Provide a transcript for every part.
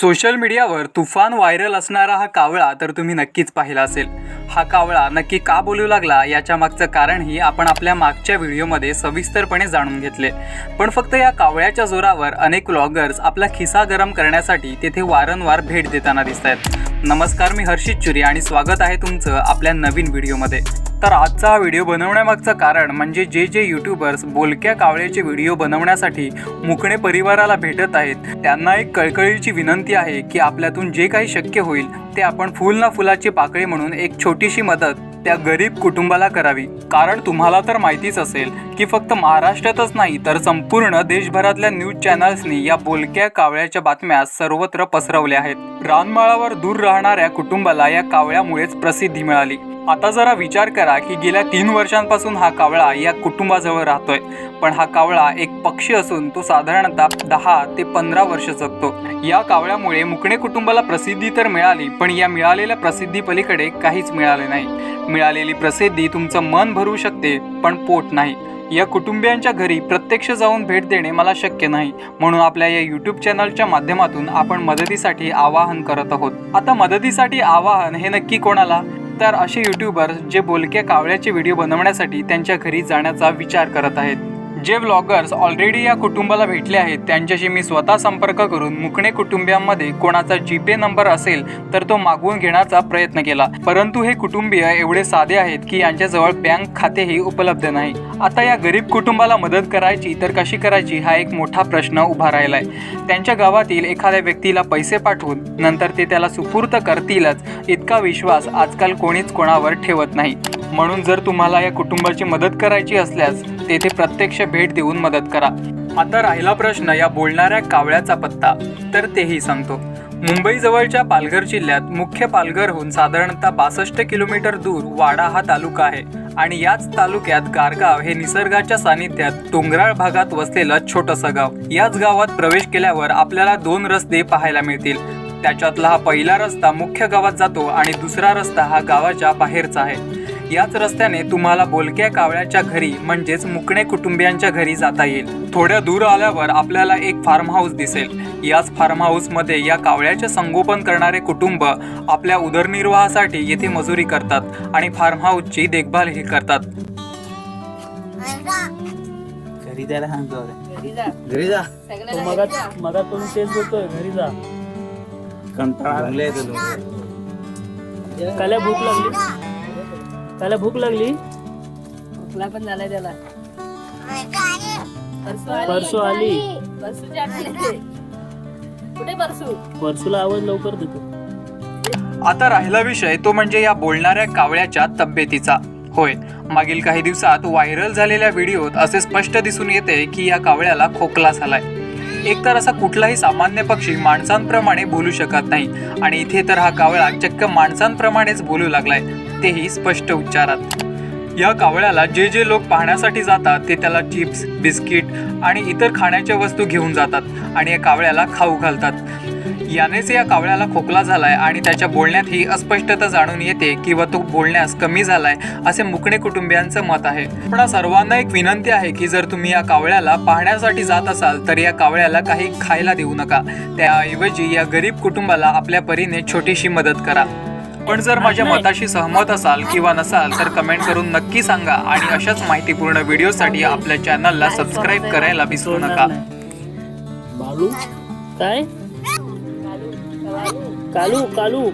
Social मीडियावर तुफान viral असणारा हा कावळा तर तुम्ही नक्कीच पाहिला असेल. हा कावळा नक्की का बोलू लागला याच्या मागचं कारणही आपण आपल्या मागच्या व्हिडिओमध्ये सविस्तरपणे जाणून घेतले. पण फक्त या कावळ्याच्या जोरावर अनेक व्लॉगर्स आपला खिसा गरम करण्यासाठी तेथे वारंवार भेट देताना दिसत आहेत नमस्कार मी हर्षित चुरी आणि स्वागत आहे तुमचं आपल्या नवीन व्हिडिओमध्ये. तर आजचा हा व्हिडिओ बनवण्यामागचं कारण म्हणजे जे जे यूट्यूबर्स बोलक्या कावळ्याचे व्हिडिओ बनवण्यासाठी मुकणे परिवाराला भेटत आहेत त्यांना एक कळकळीची विनंती आहे की आपल्यातून जे काही शक्य होईल ते आपण फुल ना फुलाची पाकळी म्हणून एक छोटीशी मदत त्या गरीब कुटुंबाला करावी. कारण तुम्हाला तर माहितीच असेल की फक्त महाराष्ट्रातच नाही तर संपूर्ण देशभरातल्या न्यूज चॅनल्सनी या बोलक्या कावळ्याच्या बातम्या सर्वत्र पसरवल्या आहेत. रानमाळावर दूर राहणाऱ्या कुटुंबाला या कावळ्यामुळेच प्रसिद्धी मिळाली. आता जरा विचार करा की गेल्या तीन वर्षांपासून हा कावळा या कुटुंबाजवळ राहतोय. पण हा कावळा एक पक्षी असून तो साधारणतः दहा ते पंधरा वर्ष जगतो. या कावळ्यामुळे मुकणे कुटुंबाला प्रसिद्धी तर मिळाली पण या मिळालेल्या प्रसिद्धी पलीकडे काहीच मिळाले नाही. मिळालेली प्रसिद्धी तुमचं मन भरू शकते पण पोट नाही. या कुटुंबियांच्या घरी प्रत्यक्ष जाऊन भेट देणे मला शक्य नाही. म्हणून आपल्या या यूट्यूब चॅनलच्या माध्यमातून आपण मदतीसाठी आवाहन करत आहोत. आता मदतीसाठी आवाहन हे नक्की कोणाला? तर असे यूट्यूबर्स जे बोलक्या कावळ्याचे व्हिडिओ बनवण्यासाठी त्यांच्या घरी जाण्याचा विचार करत आहेत. जे ब्लॉगर्स ऑलरेडी या कुटुंबाला भेटले आहेत त्यांच्याशी मी स्वतः संपर्क करून मुकणे कुटुंबियांमध्ये कोणाचा जीपे नंबर असेल तर तो मागवून घेण्याचा प्रयत्न केला. परंतु हे कुटुंबीय एवढे साधे आहेत की यांच्याजवळ बँक खातेही उपलब्ध नाही. आता या गरीब कुटुंबाला मदत करायची तर कशी करायची हा एक मोठा प्रश्न उभा राहिलाय. त्यांच्या गावातील एखाद्या व्यक्तीला पैसे पाठवून नंतर ते त्याला सुपूर्त करतीलच इतका विश्वास आजकाल कोणीच कोणावर ठेवत नाही. म्हणून जर तुम्हाला या कुटुंबाची मदत करायची असल्यास तेथे प्रत्यक्ष भेट देऊन मदत करा. आता राहिला प्रश्न या बोलणाऱ्या कावळ्याचा पत्ता. तर तेही सांगतो. मुंबईजवळच्या पालघर जिल्ह्यात मुख्य पालघरहून साधारणतः बासष्ट किलोमीटर दूर वाडा हा तालुका आहे आणि याच तालुक्यात गारगाव हे निसर्गाच्या सानिध्यात डोंगराळ भागात वसलेलं छोटंसं गाव. याच गावात प्रवेश केल्यावर आपल्याला दोन रस्ते पाहायला मिळतील. त्याच्यातला हा पहिला रस्ता मुख्य गावात जातो आणि दुसरा रस्ता हा गावाच्या बाहेरचा आहे. याच रस्त्याने तुम्हाला बोलक्या कावळ्याच्या घरी म्हणजेच मुकणे कुटुंबियांच्या घरी जाता येईल. थोड्या दूर आल्यावर आपल्याला एक फार्म हाऊस दिसेल. याच फार्म हाऊसमध्ये या कावळ्याचे संगोपन करणारे कुटुंब आपल्या उदरनिर्वाहासाठी येथे मजुरी करतात आणि फार्म हाऊसची देखभालही करतात. घरी घरी जा. तेच बोलतोय घरी जा. कंटाळा लागले काल्या भूक लागली. काल्या भूक लागली? खोकला पण झालाय त्याला. परसू आली. परसू आली. परसूची आठवण येते. कुठे परसू? परसूला आवाज लवकर देतो. आता राहिला विषय तो म्हणजे या बोलणाऱ्या कावळ्याच्या तब्येतीचा. होय मागील काही दिवसात व्हायरल झालेल्या व्हिडिओत असे स्पष्ट दिसून येते की या कावळ्याला खोकला झालाय. एकतर असा कुठलाही सामान्य पक्षी माणसांप्रमाणे बोलू शकत नाही आणि इथे तर हा कावळा चक्क माणसांप्रमाणेच बोलू लागलाय. तेही स्पष्ट उच्चारात. या कावळ्याला जे जे लोक पाहण्यासाठी जातात ते त्याला चिप्स बिस्किट आणि इतर खाण्याच्या वस्तू घेऊन जातात आणि या कावळ्याला खाऊ घालतात. यानेच या कावळ्याला खोकला झालाय आणि त्याच्या बोलण्यात ही अस्पष्टता जाणून येते किंवा तो बोलण्यास कमी झालाय असे मुकणे कुटुंबियांचं मत आहे. पण सर्वांना एक विनंती आहे की जर तुम्ही या कावळ्याला पाहण्यासाठी जात असाल तर या कावळ्याला काही खायला देऊ नका. त्याऐवजी या गरीब कुटुंबाला आपल्या परीने छोटीशी मदत करा. पण जर माझ्या मताशी सहमत असाल किंवा नसाल तर कमेंट करून नक्की सांगा आणि अशाच माहितीपूर्ण व्हिडिओसाठी आपल्या चॅनलला सबस्क्राईब करायला विसरू नका. बालू? काय? कालू कालू.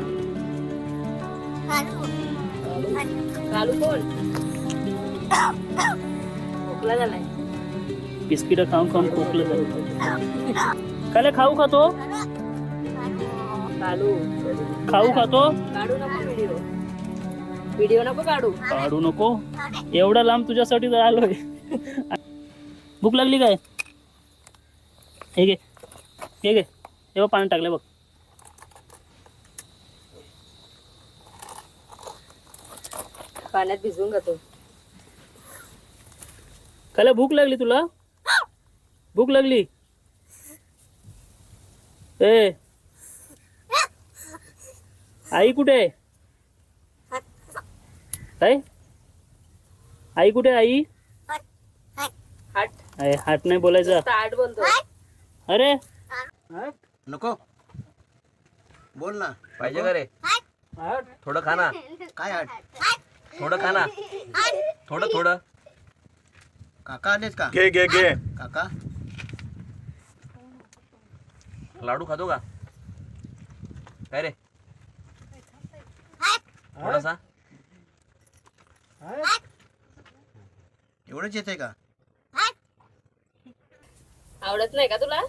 बिस्किट खाऊन खाऊन खोकलं झालं. काल्या खाऊ खातो कालू खाऊ खातो? काढू नको व्हिडिओ व्हिडिओ नको काढू. काढू नको. एवढा लांब तुझ्यासाठी तर आलोय. भूक लागली काय? हे घे. हे घे. हे बघ पाणी टाकलं बघ. पाण्यात भिजवून जातो काल्या भूक लागली तुला? भूक लागली? ए आई कुठे? आहे? काय आई कुठे आई? हाट अरे हाट नाही बोलायचं. आठ बोलतो अरे? नको. बोल ना. पाहिजे का रे? थोडं खा ना. काय आठ थोडं खा ना. थोडं थोडं. काका आलेत का? घे घे घे. काका? लाडू खातो का? काय रे? थोडासा. एवढंच येते का? आवडत नाही का तुला?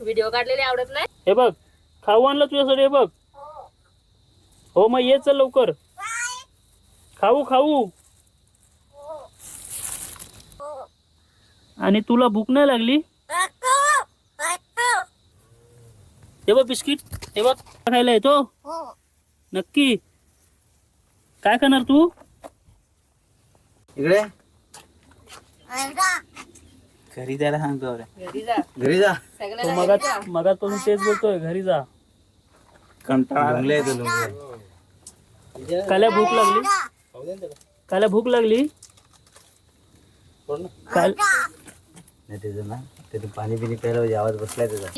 व्हिडिओ काढलेले आवडत नाही? हे बघ खाऊ आणलं तुझ्यासाठी हे बघ. हो मग ये चल लवकर. खाऊ खाऊ. आणि तुला भूक नाही लागली? हे बघ बिस्किट. हे बघ खायला येतो. नक्की. काय खाणार तू? इकडे. घरी जायला सांगतो रे घरी जा. घरी जा. तो सगळ्याला मगात मगातपासून तेच बोलतोय घरी जा. कंटाळा लुंगले काल्या भूक लागली? काल्या भूक लागली? काल नाही त्याचं ना. त्याचं पाणी बिनी प्यायला पाहिजे आवाज बसलाय त्याचा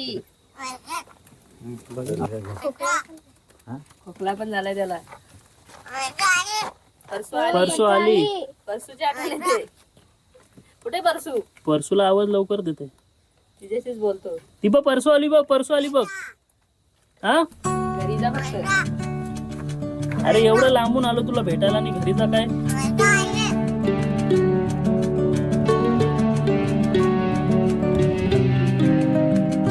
खोकला पण झालाय त्याला. परसू आली. परसू आली. परसूची आठवण येते. कुठे परसू? परसूला आवाज लवकर देते. तिच्याशीच बोलतो. ती बघ परसू आली बघ परसू आली बघ. हा? घरी जा फक्त. अरे एवढं लांबून आलो तुला भेटायला आणि घरी जा काय?